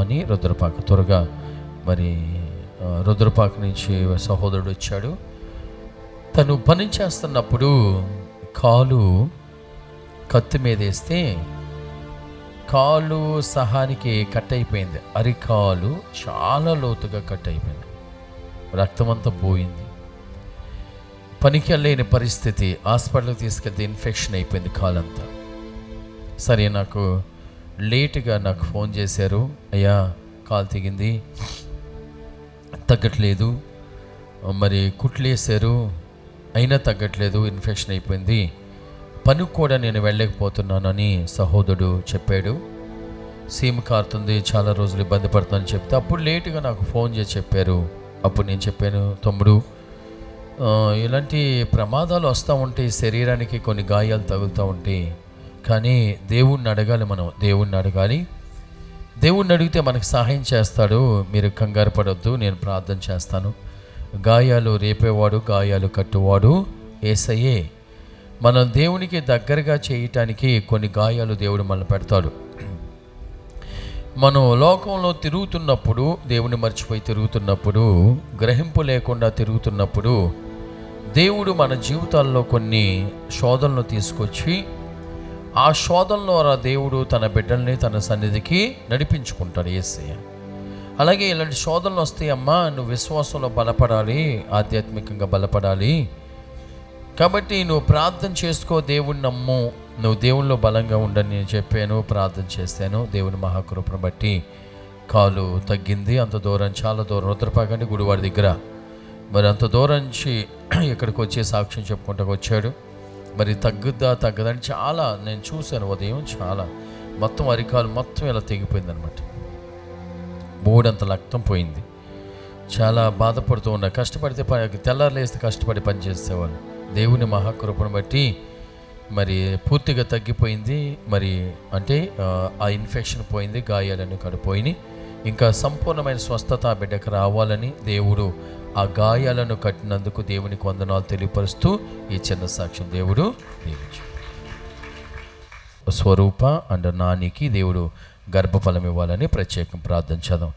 అని రుద్రపాక. త్వరగా మరి రుద్రపాక నుంచి సహోదరుడు వచ్చాడు. తను పని చేస్తున్నప్పుడు కాలు కత్తి మీద వేస్తే కాలు సహానికి కట్ అయిపోయింది అరికాలు చాలా లోతుగా కట్ అయిపోయింది రక్తం అంతా పోయింది. పనికి వెళ్ళలేని పరిస్థితి. హాస్పిటల్కి తీసుకెళ్తే ఇన్ఫెక్షన్ అయిపోయింది కాలంతా. సరే నాకు లేటుగా నాకు ఫోన్ చేశారు. అయ్యా కాలు తెగింది. తగ్గట్లేదు. మరి కుట్లేసారు అయినా తగ్గట్లేదు. ఇన్ఫెక్షన్ అయిపోయింది. పనికి కూడా నేను వెళ్ళలేకపోతున్నానని సహోదరుడు చెప్పాడు. సీమ్ కారుతుంది. చాలా రోజులు ఇబ్బంది పడుతుందని చెప్తే అప్పుడు లేటుగా నాకు ఫోన్ చేసి చెప్పారు. అప్పుడు నేను చెప్పాను తమ్ముడు ఇలాంటి ప్రమాదాలు వస్తూ ఉంటాయి శరీరానికి కొన్ని గాయాలు తగులుతూ ఉంటాయి కానీ దేవుణ్ణి అడగాలి మనం దేవుణ్ణి అడగాలి. దేవుణ్ణి అడిగితే మనకు సహాయం చేస్తాడు. మీరు కంగారు పడొద్దు నేను ప్రార్థన చేస్తాను. గాయాలు రేపేవాడు గాయాలు కట్టువాడు. ఏసయ్యే మనం దేవునికి దగ్గరగా చేయటానికి కొన్ని గాయాలు దేవుడు మనల్ని పెడతాడు. మనం లోకంలో తిరుగుతున్నప్పుడు దేవుని మర్చిపోయి తిరుగుతున్నప్పుడు గ్రహింపు లేకుండా తిరుగుతున్నప్పుడు దేవుడు మన జీవితాల్లో కొన్ని శోధనలు తీసుకొచ్చి ఆ శోధన ద్వారా దేవుడు తన బిడ్డల్ని తన సన్నిధికి నడిపించుకుంటాడు ఏసయ్య అలాగే ఇలాంటి శోధనలు వస్తే అమ్మా నువ్వు విశ్వాసంలో బలపడాలి ఆధ్యాత్మికంగా బలపడాలి. కాబట్టి నువ్వు ప్రార్థన చేసుకో దేవుడిని నమ్ము నువ్వు దేవుళ్ళు బలంగా ఉండని నేను చెప్పాను ప్రార్థన చేశాను దేవుని మహాకృపను బట్టి కాలు తగ్గింది. అంత దూరం చాలా దూరం రుద్రపాకండి గుడివాడి దగ్గర. మరి అంత దూరం నుంచి ఇక్కడికి వచ్చి సాక్ష్యం చెప్పుకుంటూ వచ్చాడు. మరి తగ్గుద్దా తగ్గదని చాలా నేను చూశాను. ఉదయం చాలా మొత్తం అరికాలు మొత్తం ఇలా తెగిపోయింది అనమాట మూడంత రక్తం పోయింది. చాలా బాధపడుతూ ఉన్నా. కష్టపడితే ప- తెల్లారులేస్తే కష్టపడి పని చేసేవాళ్ళు. దేవుని మహాకృపను బట్టి మరి పూర్తిగా తగ్గిపోయింది. మరి అంటే ఆ, ఆ ఇన్ఫెక్షన్ పోయింది గాయాలన్నీ కడిపోయినాయి. ఇంకా సంపూర్ణమైన స్వస్థత బిడ్డకు రావాలని దేవుడు ఆ గాయాలను కట్టినందుకు దేవునికి వందనాలు తెలియపరుస్తూ ఈ చిన్న సాక్ష్యం దేవుడు స్వరూప అండ్ నానికి దేవుడు గర్భఫలం ఇవ్వాలని ప్రత్యేకం ప్రార్థించదాం